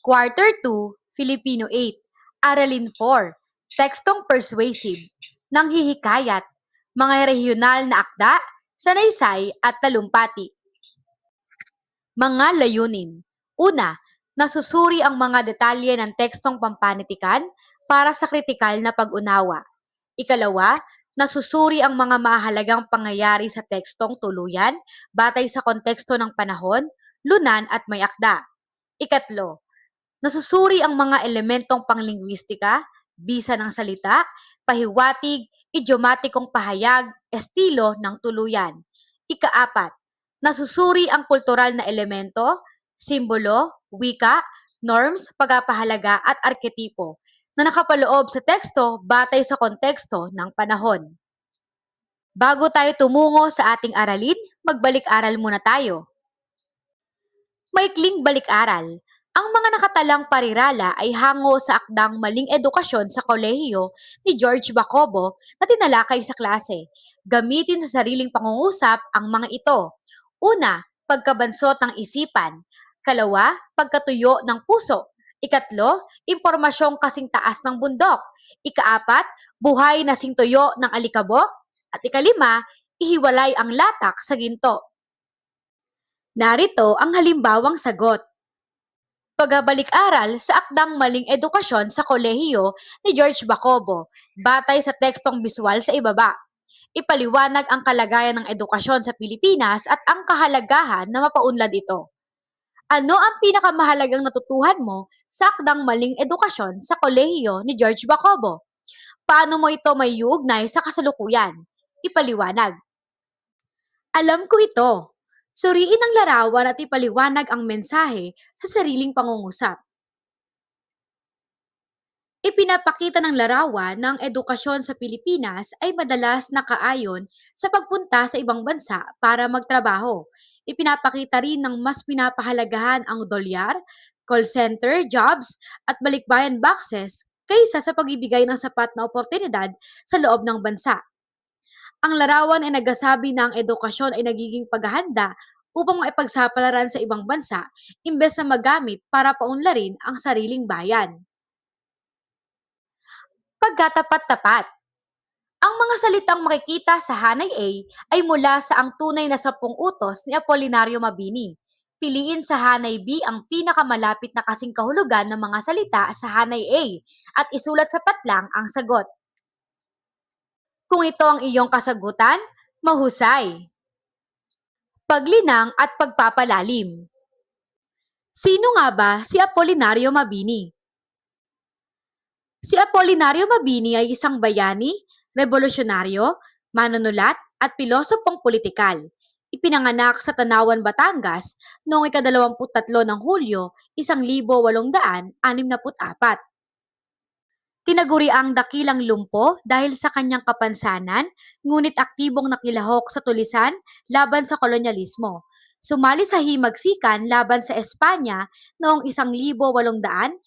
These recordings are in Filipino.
Quarter 2, Filipino 8. Aralin 4, Tekstong Persuasive, Nanghihikayat, Mga Regional na Akda, Sanaysay at Talumpati. Mga layunin. Una, nasusuri ang mga detalye ng tekstong pampanitikan para sa kritikal na pag-unawa. Ikalawa, nasusuri ang mga mahalagang pangyayari sa tekstong tuluyan batay sa konteksto ng panahon, lunan at may akda. Ikatlo, nasusuri ang mga elementong panglingwistika, bisa ng salita, pahiwatig, idiomatikong pahayag, estilo ng tuluyan. Ikaapat, nasusuri ang kultural na elemento, simbolo, wika, norms, pagpapahalaga at arketipo na nakapaloob sa teksto batay sa konteksto ng panahon. Bago tayo tumungo sa ating aralin, magbalik-aral muna tayo. Maikling balik-aral. Ang mga nakatalang parirala ay hango sa akdang maling edukasyon sa kolehiyo ni George Bacobo na tinalakay sa klase. Gamitin sa sariling pangungusap ang mga ito. Una, pagkabansot ng isipan. Kalawa, pagkatuyo ng puso. Ikatlo, impormasyong kasing taas ng bundok. Ikaapat, buhay na singtuyo ng alikabok. At ikalima, ihiwalay ang latak sa ginto. Narito ang halimbawang sagot. Pagbabalik-aral sa akdang maling edukasyon sa kolehiyo ni George Bacobo, batay sa tekstong biswal sa ibaba. Ipaliwanag ang kalagayan ng edukasyon sa Pilipinas at ang kahalagahan na mapaunlad ito. Ano ang pinakamahalagang natutuhan mo sa akdang maling edukasyon sa kolehiyo ni George Bacobo? Paano mo ito may sa kasalukuyan? Ipaliwanag. Alam ko ito. Suriin ang larawan at ipaliwanag ang mensahe sa sariling pangungusap. Ipinapakita ng larawan na ang edukasyon sa Pilipinas ay madalas nakaayon sa pagpunta sa ibang bansa para magtrabaho. Ipinapakita rin ng mas pinapahalagahan ang dolyar, call center, jobs, at balikbayan boxes kaysa sa pagbibigay ng sapat na oportunidad sa loob ng bansa. Ang larawan ay nagsasabi na ang edukasyon ay nagiging paghahanda upang maipagsapalaran sa ibang bansa imbes na magamit para paunlarin ang sariling bayan. Pagkatapat-tapat Ang mga salitang makikita sa Hanay A ay mula sa ang tunay na sampung utos ni Apolinario Mabini. Piliin sa Hanay B ang pinakamalapit na kasing kahulugan ng mga salita sa Hanay A at isulat sa patlang ang sagot. Kung ito ang iyong kasagutan, mahusay. Paglinang at pagpapalalim. Sino nga ba si Apolinario Mabini? Si Apolinario Mabini ay isang bayani, revolusyonaryo, manunulat at pilosopong politikal. Ipinanganak sa Tanawan, Batangas noong ikadalawamput-tatlo ng Hulyo, 1864. Tinaguri ang dakilang lumpo dahil sa kanyang kapansanan, ngunit aktibong nakilahok sa tulisan laban sa kolonyalismo. Sumali sa himagsikan laban sa Espanya noong 1876.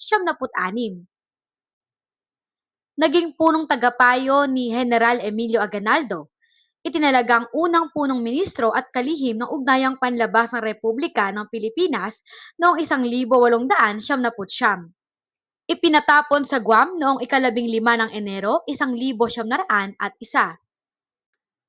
Naging punong tagapayo ni General Emilio Aguinaldo. Itinalagang unang punong ministro at kalihim ng ugnayang panlabas ng Republika ng Pilipinas noong 1879. Ipinatapon sa Guam noong ikalabing lima ng Enero, 1901 at isa.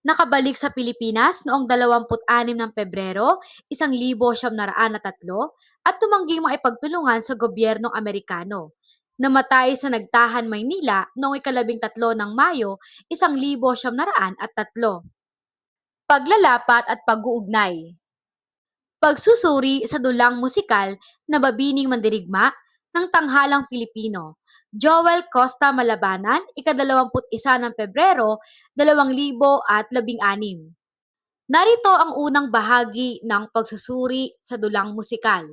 Nakabalik sa Pilipinas noong 26 ng Pebrero, 1903 at tumangging maipagtulungan sa gobyernong Amerikano. Namatay sa Nagtahan, Maynila noong ikalabing tatlo ng Mayo, 1903. Paglalapat at pag-uugnay Pagsusuri sa dulang musikal na Babining Mandirigma ng Tanghalang Pilipino. Joel Costa Malabanan, ikadalawamput isa ng Pebrero, 2016. Narito ang unang bahagi ng pagsusuri sa dulang musikal.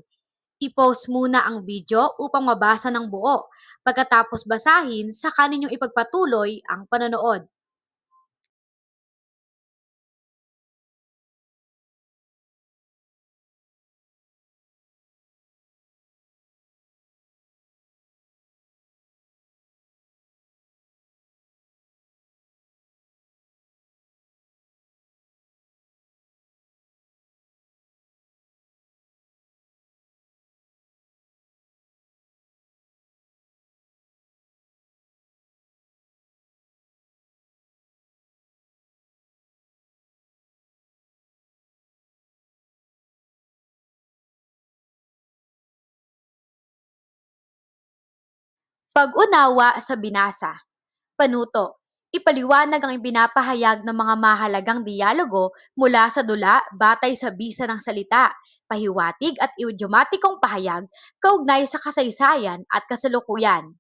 I-post muna ang video upang mabasa ng buo. Pagkatapos basahin, saka ninyong ipagpatuloy ang panonood. Pag-unawa sa binasa. Panuto. Ipaliwanag ang ibinapahayag ng mga mahalagang dialogo mula sa dula batay sa bisa ng salita, pahiwatig at idiomatikong pahayag kaugnay sa kasaysayan at kasalukuyan.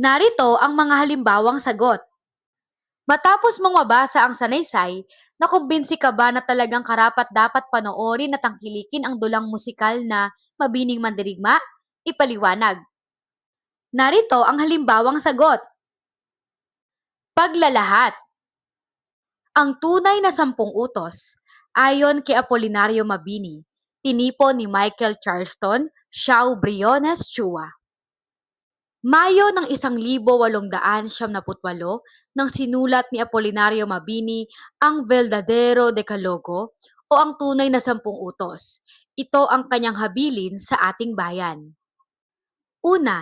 Narito ang mga halimbawang sagot. Matapos mong mabasa ang sanaysay, nakumbinsi ka ba na talagang karapat dapat panoorin at tangkilikin ang dulang musikal na Mabining Mandirigma? Ipaliwanag. Narito ang halimbawang sagot. Paglalahat. Ang tunay na sampung utos, ayon kay Apolinario Mabini, tinipon ni Michael Charleston, Xiao Briones Chua. Mayo ng 1878 nang sinulat ni Apolinario Mabini ang Verdadero Decalogo o ang tunay na sampung utos. Ito ang kanyang habilin sa ating bayan. Una,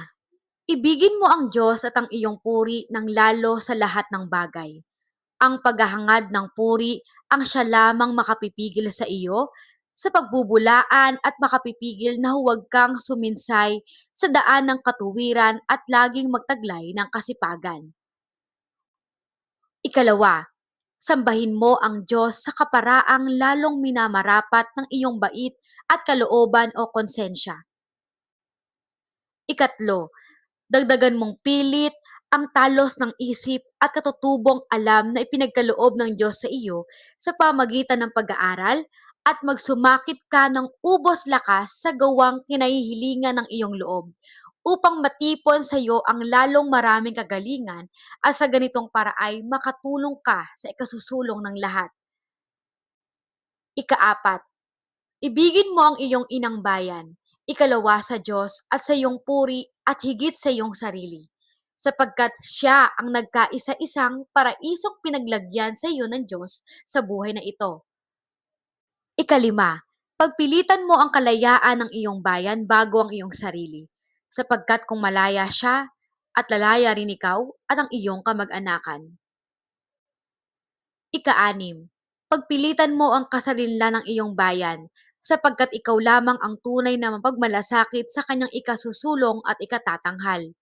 ibigin mo ang Diyos at ang iyong puri ng lalo sa lahat ng bagay. Ang paghahangad ng puri ang siya lamang makapipigil sa iyo sa pagbubulaan at makapipigil na huwag kang suminsay sa daan ng katuwiran at laging magtaglay ng kasipagan. Ikalawa, sambahin mo ang Diyos sa kaparaang lalong minamarapat ng iyong bait at kalooban o konsensya. Ikatlo, dagdagan mong pilit ang talos ng isip at katutubong alam na ipinagkaloob ng Diyos sa iyo sa pamagitan ng pag-aaral at magsumakit ka ng ubos lakas sa gawang kinahihilingan ng iyong loob upang matipon sa iyo ang lalong maraming kagalingan at sa ganitong paraay makatulong ka sa ikasusulong ng lahat. Ikaapat, ibigin mo ang iyong inang bayan ikalawa sa Diyos at sa iyong puri at higit sa iyong sarili, sapagkat siya ang nagkaisa-isang paraisong pinaglagyan sa iyo ng Diyos sa buhay na ito. Ikalima, pagpilitan mo ang kalayaan ng iyong bayan bago ang iyong sarili, sapagkat kung malaya siya, at lalaya rin ikaw at ang iyong kamag-anakan. Ika-anim, pagpilitan mo ang kasarinlan ng iyong bayan sapagkat ikaw lamang ang tunay na mapagmalasakit sa kanyang ikasusulong at ikatatanghal.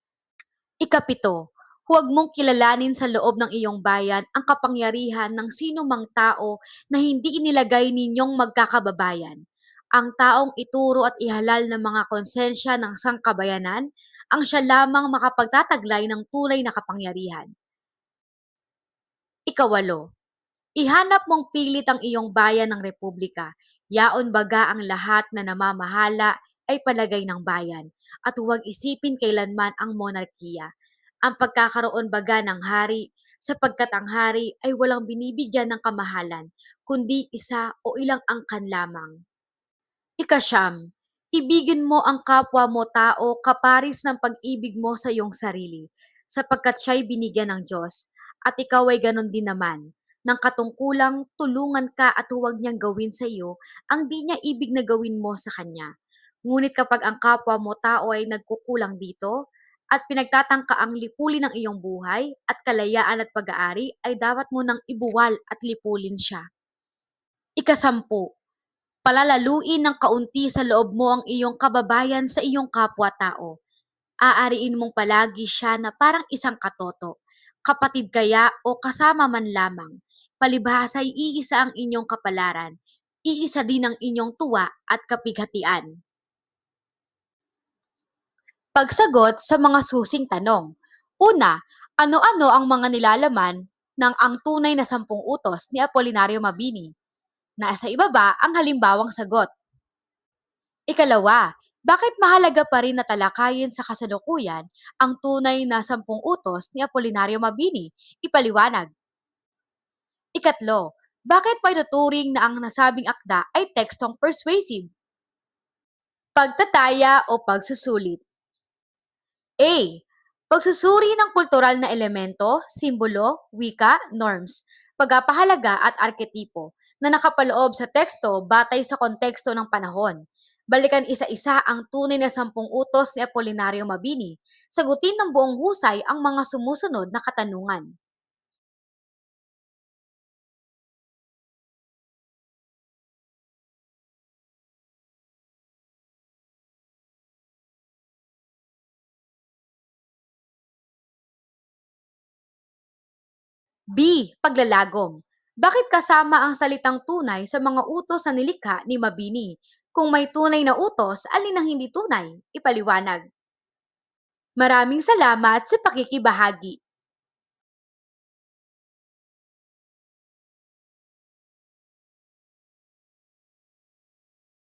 Ikapito, huwag mong kilalanin sa loob ng iyong bayan ang kapangyarihan ng sino mang tao na hindi inilagay ninyong magkakababayan. Ang taong ituro at ihalal ng mga konsensya ng sangkabayanan, ang siya lamang makapagtataglay ng tunay na kapangyarihan. Ikawalo, ihanap mong pilit ang iyong bayan ng republika Yaon baga ang lahat na namamahala ay palagay ng bayan at huwag isipin kailanman ang monarkiya. Ang pagkakaroon baga ng hari sapagkat ang hari ay walang binibigyan ng kamahalan kundi isa o ilang angkan lamang. Ikasyam, ibigin mo ang kapwa mo tao kaparis ng pag-ibig mo sa iyong sarili sapagkat siya'y binigyan ng Diyos at ikaw ay ganon din naman ng katungkulang tulungan ka at huwag niyang gawin sa iyo ang di niya ibig na gawin mo sa kanya. Ngunit kapag ang kapwa mo tao ay nagkukulang dito, at pinagtatangka ang lipulin ng iyong buhay at kalayaan at pag-aari ay dapat mo nang ibuwal at lipulin siya. Ikasampu, palalaluin ng kaunti sa loob mo ang iyong kababayan sa iyong kapwa-tao. Aariin mong palagi siya na parang isang katoto, kapatid kaya o kasama man lamang palibhasa ay iisa ang inyong kapalaran, iisa din ang inyong tuwa at kapighatian. Pagsagot sa mga susing tanong. Una, ano-ano ang mga nilalaman ng ang tunay na sampung utos ni Apolinario Mabini? Nasa ibaba ang halimbawang sagot. Ikalawa, bakit mahalaga pa rin na talakayin sa kasalukuyan ang tunay na sampung utos ni Apolinario Mabini? Ipaliwanag. Ikatlo, bakit painuturing na ang nasabing akda ay tekstong persuasive? Pagtataya o pagsusulit. A. Pagsusuri ng kultural na elemento, simbolo, wika, norms, pagpapahalaga at arketipo na nakapaloob sa teksto batay sa konteksto ng panahon. Balikan isa-isa ang tunay na sampung utos ni Apolinario Mabini. Sagutin ng buong husay ang mga sumusunod na katanungan. B. Paglalagom. Bakit kasama ang salitang tunay sa mga utos na nilikha ni Mabini? Kung may tunay na utos, alin ang hindi tunay? Ipaliwanag. Maraming salamat sa pakikibahagi.